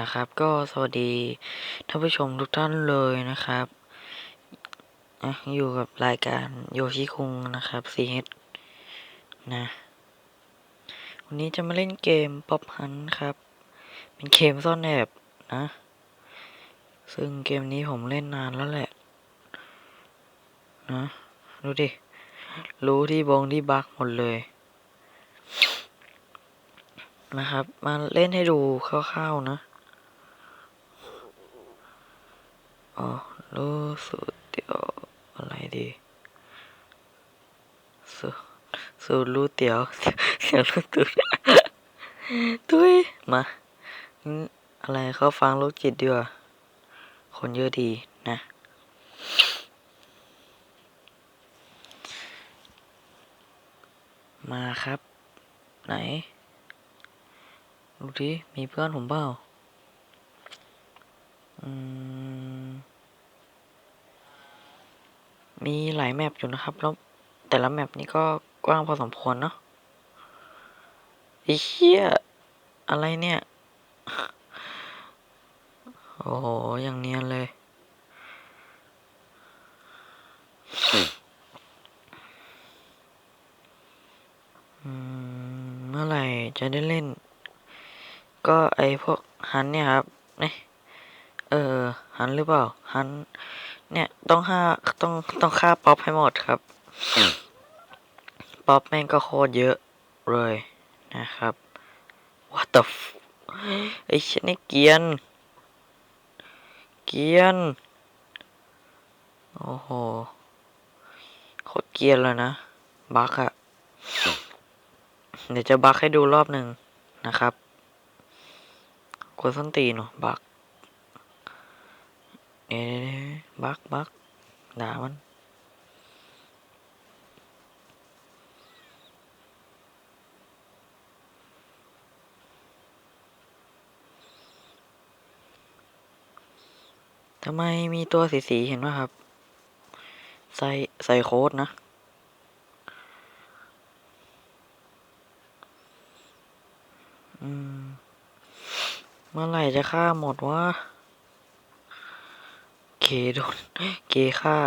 นะครับก็สวัสดีท่านผู้ชมทุกท่านเลยนะครับ อยู่กับรายการโยชิคุงนะครับ CH นะ วันนี้จะมาเล่นเกมป๊อปฮันครับ เป็นเกมซ่อนแอบนะ ซึ่งเกมนี้ผมเล่นนานแล้วแหละ นะ ดูดิ รู้ที่บงที่บักหมดเลยนะครับ มาเล่นให้ดูคร่าวๆนะ อ๋อรู้สูตรเดี๋ยวอะไรดีสูสูตรรู้เตี๋ยวเสียงรู้ตูดทุยมาอะไรเขาฟังลูกจิตดีกว่าคนเยอะดีนะมาครับ ไหน ดูดิมีเพื่อนผมเปล่า มีหลายแมปอยู่นะครับ แล้วแต่ละแมปนี้ก็กว้างพอสมควรเนาะไอ้เหี้ย อะไรเนี่ย โอ้โห อย่างเนียนเลย เมื่อไหร่จะได้เล่น ก็ไอพวกฮันเนี่ยครับเนี่ย เออฮันหรือเปล่าฮันเนี่ยต้องฆ่าต้องต้องฆ่าป๊อปให้หมดครับ ป๊อปแม่งก็โคตรเยอะเลยนะครับ what the f ไอ้ชนี่เกรียน เกรียน โอ้โห โคตรเกรียนเลยนะ บักอะเดี๋ยวจะบักให้ดูรอบหนึ่งนะครับกวนส้นตีนเหรอบัก เอ๊ะบักบักด่ามันทำไมมีตัวสีสีเห็นไหมครับ ใส่ใส่โค้ดนะ อืม เมื่อไหร่จะฆ่าหมดวะ โดนเกฆ่า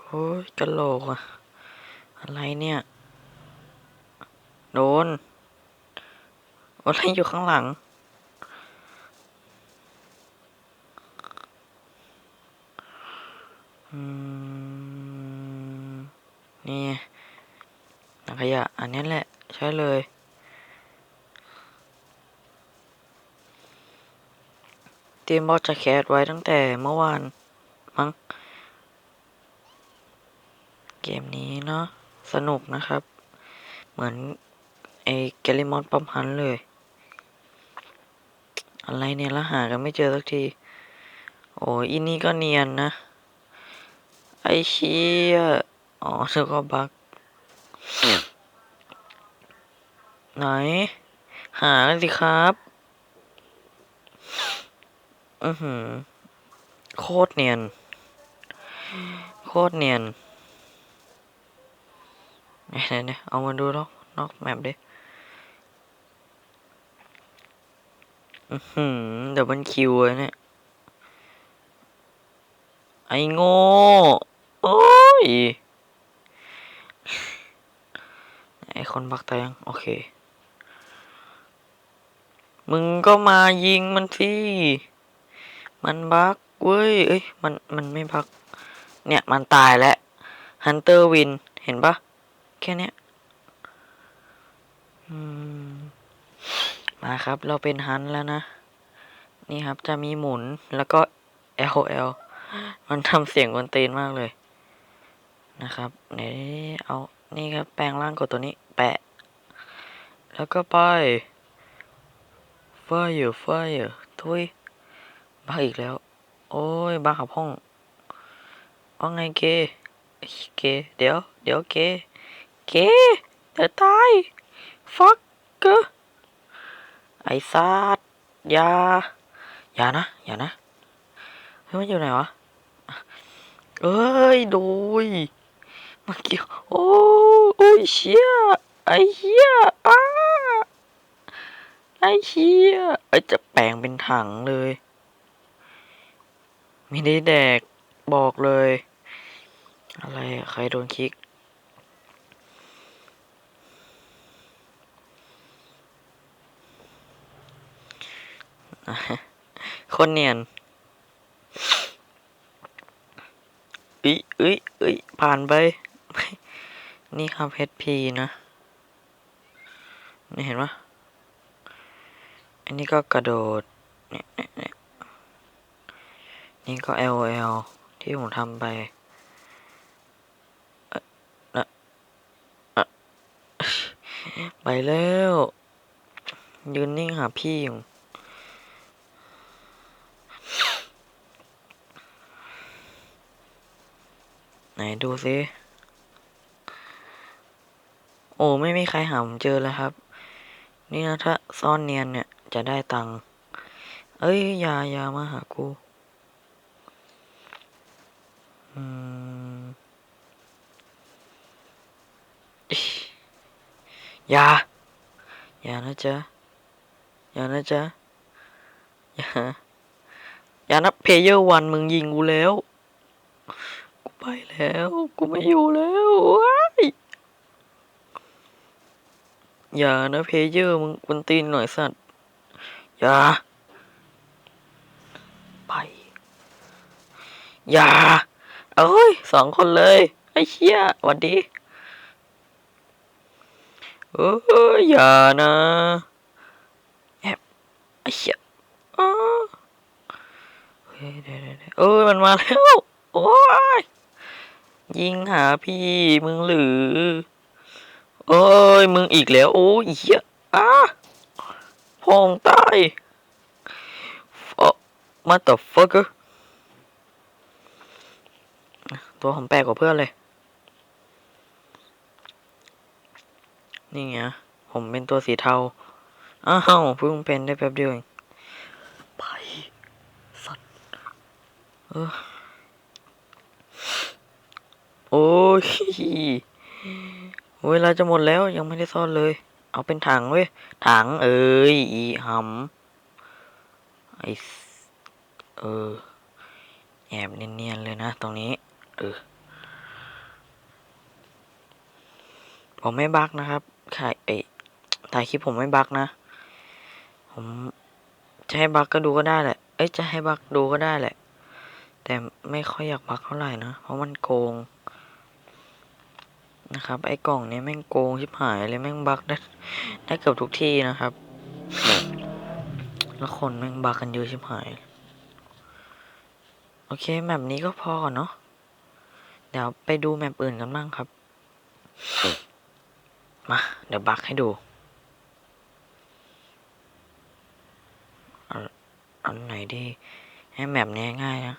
โอ้ยกะโหลกอะอะไรเนี่ย โดนอะไรอยู่ข้างหลัง นี่ไงถังขยะ อันนี้แหละ ใช่เลย เตรียมบอลจะแคสไว้ตั้งแต่เมื่อวาน มั้ง เกมนี้เนาะสนุกนะครับ เหมือน ไอ้แกลิมอนปั๊มฮันเลย อะไรเนี่ยล้วหากันไม่เจอสักที โอ้อินนี่ก็เนียนนะ ไอ้เชี่ยอ๋อเธอก็บักไหน หากันสิครับ อือหือ โคตรเนียน โคตรเนียนเนี่ยเนี่ยเอามาดูนอกนอกแมปดิอือหือเดี๋ยวมันคิวเลยเนี่ย ไอ้โง่โอ้ยไอคนบักตายยัง โอเค มึงก็มายิงมันสิ มันบักเว้ย เอ้ย มัน มันไม่บักเนี่ย มันตายแล้วฮันเตอร์วิน เห็นปะแค่เนี้ยมาครับ เราเป็นฮันแล้วนะ นี่ครับ จะมีหมุน แล้วก็ L L มันทำเสียงกวนตีนมากเลย นะครับเดี๋ยเอา นี่ครับ แปลงร่างกดตัวนี้ แปะ แล้วก็ไป Fire Fire ทุย บ้าอีกแล้ว โอ้ย บ้าขับห้องว่าไงเกเอ้ยเกเดี๋ยว เดี๋ยวเกเกเดี๋ยวตาย ฟักเกอไอ้ซาดอยาอย่านะ อย่านะ เฮ้ย มันอยู่ไหนวะ เอ้ย โดยมื่อกี้โอ้โอ้ยเชี่ยไอ้เหี้ยอ้าไอ้เหี้ยไอ้จะแปลงเป็นถังเลย ม่ได้แดกบอกเลย อะไรใครโดนคลิก คนเนียนเอ้ยเอ้ยเอ้ยผ่านไป นี่ครับเพชรพีนะ นี่เห็นปะอันนี้ก็กระโดด เนี่ยเนี่ย นี่ก็ L L ที่ผมทำไปนะไปแล้ว ยืนนิ่งหาพี่อยู่ไหนดูซิโอ้ไม่มีใครหาผมเจอแล้วครับ นี่นะถ้าซ่อนเนียนเนี่ยจะได้ตังค์เอ้ยอย่าอย่ามาหากู อย่า อย่านะจ๊ะ อย่านะจ๊ะ อย่า อย่านะเพเยอร์วันมึงยิงกูแล้ว กูไปแล้ว กูไม่อยู่แล้วอย่านะเพเยอร์มึงมันตีนหน่อยสัตว์ อย่า ไป อย่า เอ้ยสองคนเลย ไอ้เชี่ยวัดดีเอ้ยอย่านะแอบไอ้เชี่ยอ้าเฮ้ยเดี๋ยวเดี๋ยวเดี๋ยวเอ้ยมันมาแล้วโอ้ยยิงหาพี่มึงหรือเอ้ยมึงอีกแล้ว โอ้ยเหี้ยอ้าพองตายฟอมา ตัวผมแปลกกว่าเพื่อนเลย นี่ไง ผมเป็นตัวสีเทา อ้าวเพิ่งเป็นได้แป๊บเดียวเองไปสัตว์เออโอ้ยเวลาจะหมดแล้วยังไม่ได้ซ่อนเลย เอาเป็นถังเว้ย ถังเอ้ย อีหำไอสเออ แอบเนียนๆเลยนะตรงนี้ เออผมไม่บักนะครับถ่ายไอถ่ายคลิปผมไม่บักนะ ผมจะให้บักก็ดูก็ได้แหละ เอ้ยจะให้บักดูก็ได้แหละ แต่ไม่ค่อยอยากบักเท่าไหร่นะ เพราะมันโกง นะครับ ไอ้กล่องนี้แม่งโกงชิบหายเลยแม่งบักได้ได้เกือบทุกที่นะครับ แล้วคนแม่งบักกันเยอะชิบหาย โอเคแมปนี้ก็พอก่อนเนาะ เดี๋ยวไปดูแมปอื่นกันบ้างครับ มา เดี๋ยวบักให้ดูเอาอันไหนดี ให้แมปนี้ง่ายนะ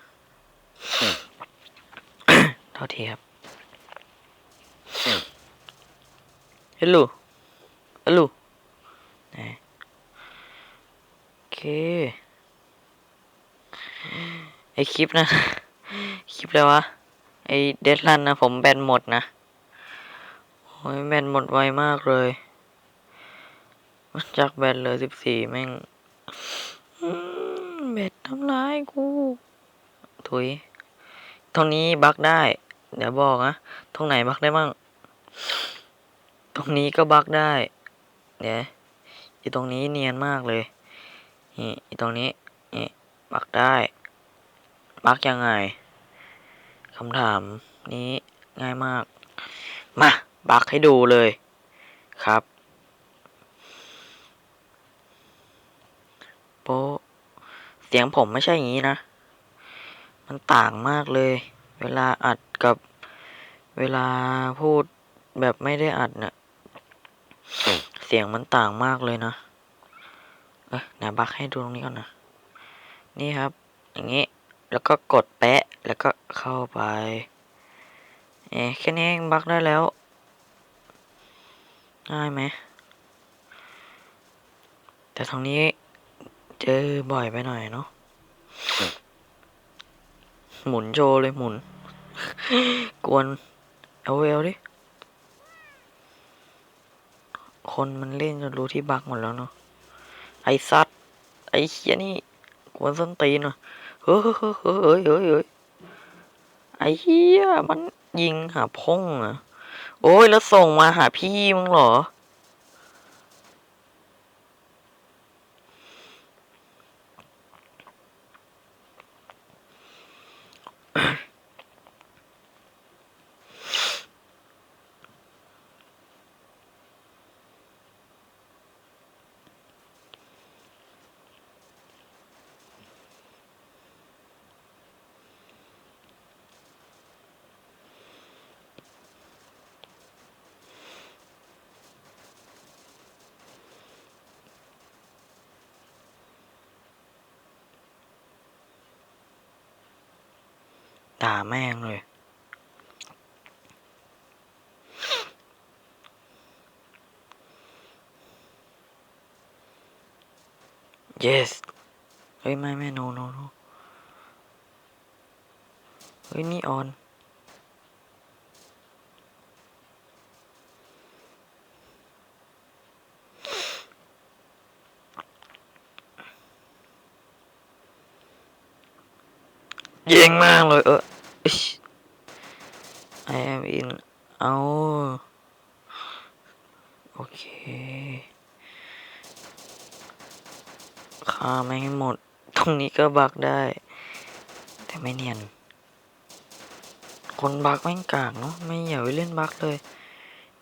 โทษทีครับฮัลโหลฮัลโหลโอเค ไอคลิปนะ คลิปอะไรวะ ไอเดดลันนะผมแบนหมดนะ โอ้ยแบนหมดไวมากเลยจากแบนเหลยสิบสี่แม่งอืมเบ็ดทำร้ายกู ถุย ตรงนี้บักได้ เดี๋ยวบอกนะ ตรงไหนบักได้มั่ง ตรงนี้ก็บักได้ เดี๋ยวอยู่ตรงนี้เนียนมากเลย นี่ตรงนี้ นี่บักได้ บักยังไง คำถามนี้ง่ายมาก มาบักให้ดูเลยครับ โปเสียงผมไม่ใช่อย่างนี้นะ มันต่างมากเลย เวลาอัดกับเวลาพูดแบบไม่ได้อัดเนะ่ะเสียงมันต่างมากเลยนะ เอ้ยไหนบักให้ดูตรงนี้ก่อนนะ นี่ครับ อย่างนี้ แล้วก็กดแปะ แล้วก็เข้าไป เอ๊ะแค่นี้บักได้แล้วง่ายไหม แต่ทางนี้เจอบ่อยไปหน่อยเนาะ หมุนโชเลยหมุน กวนเอาเอลดิ คนมันเล่นจนรู้ที่บักหมดแล้วเนาะ ไอสัตว์ไอเขียนี่กวนส้นตีนว่ะเฮ้ยเฮ้ยเฮ้ยเฮ้ย เฮียมันยิงหาพงอะ โอ้ยแล้วส่งมาหาพี่มึงเหรอ ด่าแม่งเลย yes เฮ้ย ไม่ ไม่ no no no เฮ้ย นี่ออน เย่งมากเลยเออ I am in เอาโอเคฆ่าไม่ให้หมด ตรงนี้ก็บักได้ แต่ไม่เนียน คนบักแม่งกากเนาะไม่อย่าไปเล่นบักเลย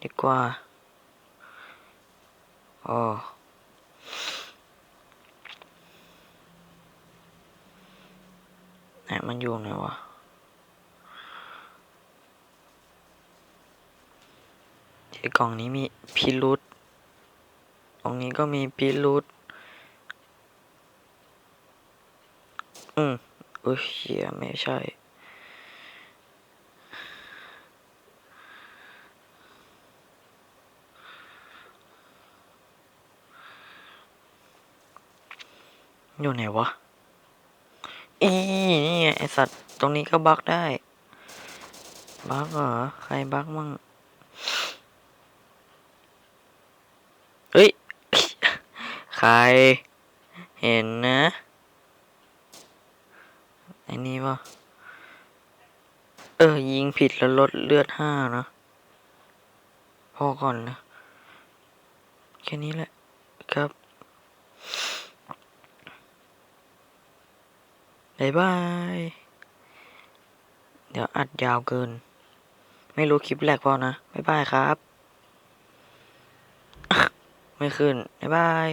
ดีกว่าอ๋อไหน มันอยู่ไหนวะไอกล่องนี้มีพิรุษกล่องนี้ก็มีพิรุษอืมเอ้ยเหี้ยไม่ใช่ อยู่ไหนวะ อีนี่ไงไอสัตว์ตรงนี้ก็บักได้ บักเหรอ ใครบักมั่ง เฮ้ย ใคร เห็นนะไอ้นี่ปะเออ ยิงผิดแล้วลดเลือดห้านะ พอก่อนนะ แค่นี้แหละครับายบาย เดี๋ยวอัดยาวเกิน ไม่รู้คลิปแรกเปล่านะบายบายครับ ไม่ขึ้น บ๊ายบาย